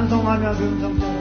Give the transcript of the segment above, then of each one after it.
cantam, lá me abrindo.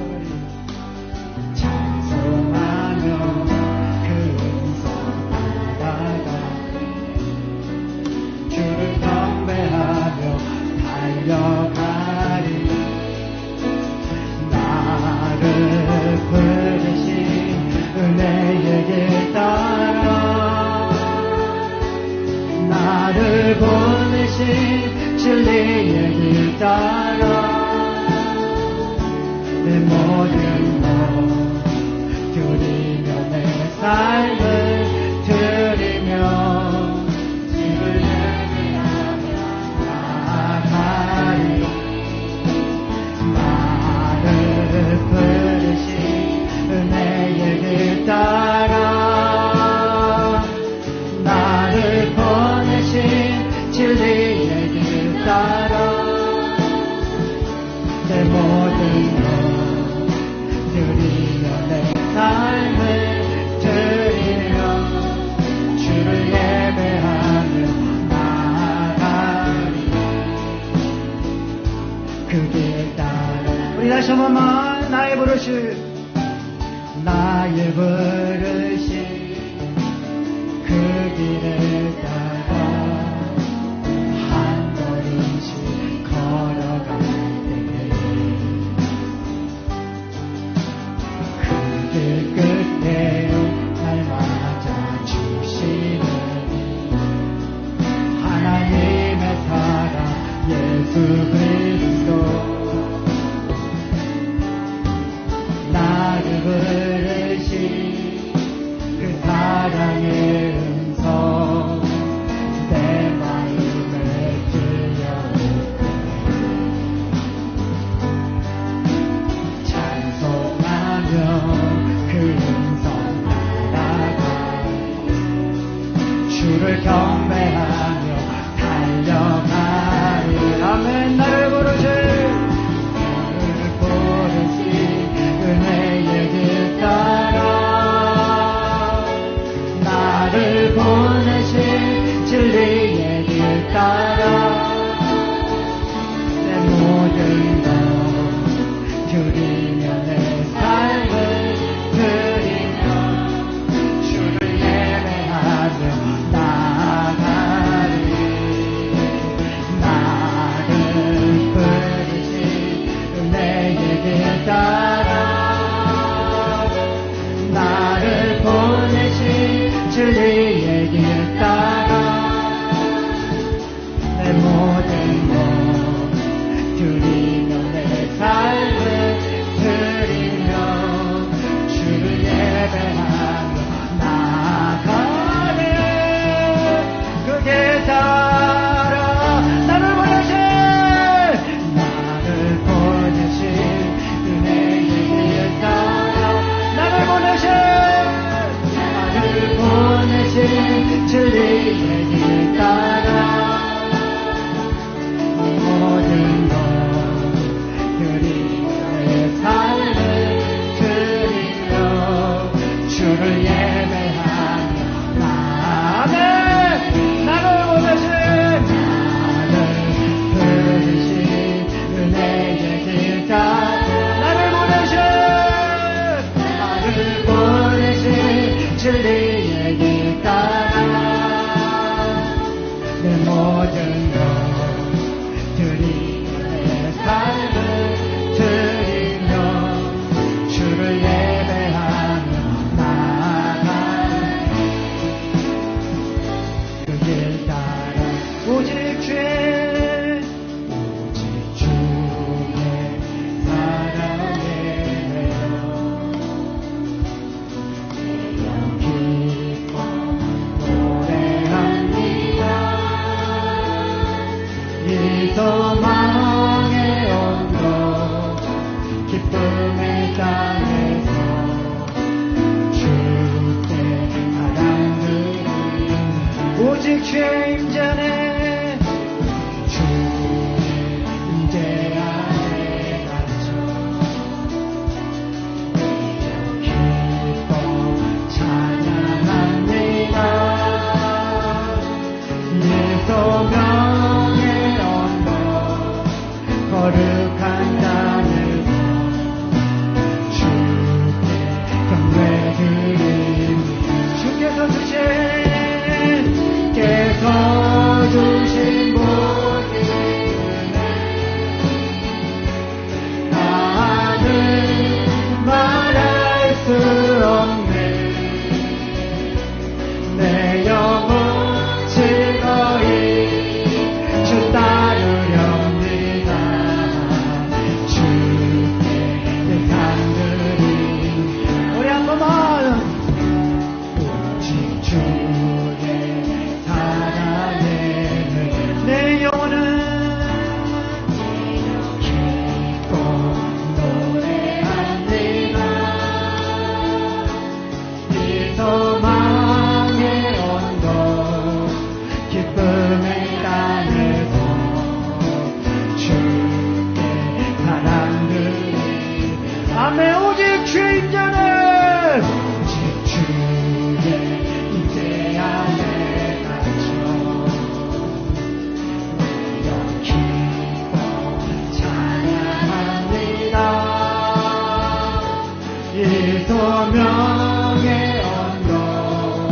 도명의 언덕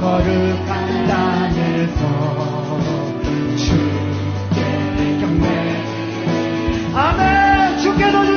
거룩한 땅에서 주께 경배 아멘! 주께 도전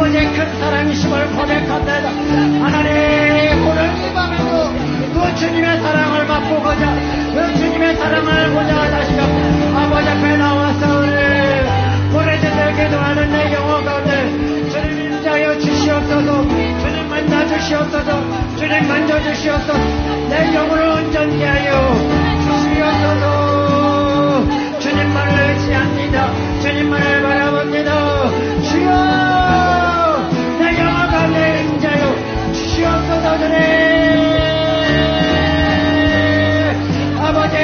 아버지 큰 사랑이심을 고백합니다. 하나님 오늘 이 밤에도 그 주님의 사랑을 맛보고자 그 주님의 사랑을 보자 다시금 아버지 앞에 나와서 오늘 보내주들 기도하는 내 영혼 가운데 주님 인자여 주시옵소서. 주님 만나 주시옵소서. 주님 만져 주시옵소서. 내 영혼을 온전히 하여 주시옵소서. 주님만을 의지합니다. 주님만을 바라봅니다. 주여! しようとだねあばて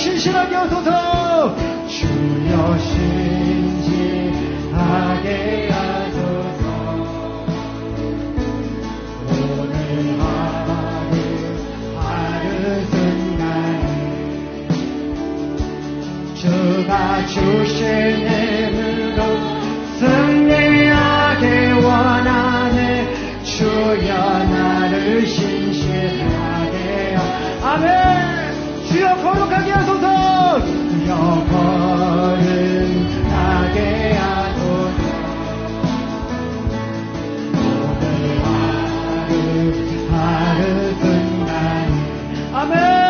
신실하게 하소서. 주여 신실하게 하소서. 오늘 하루 하루 순간에 주가 주시는 Amen.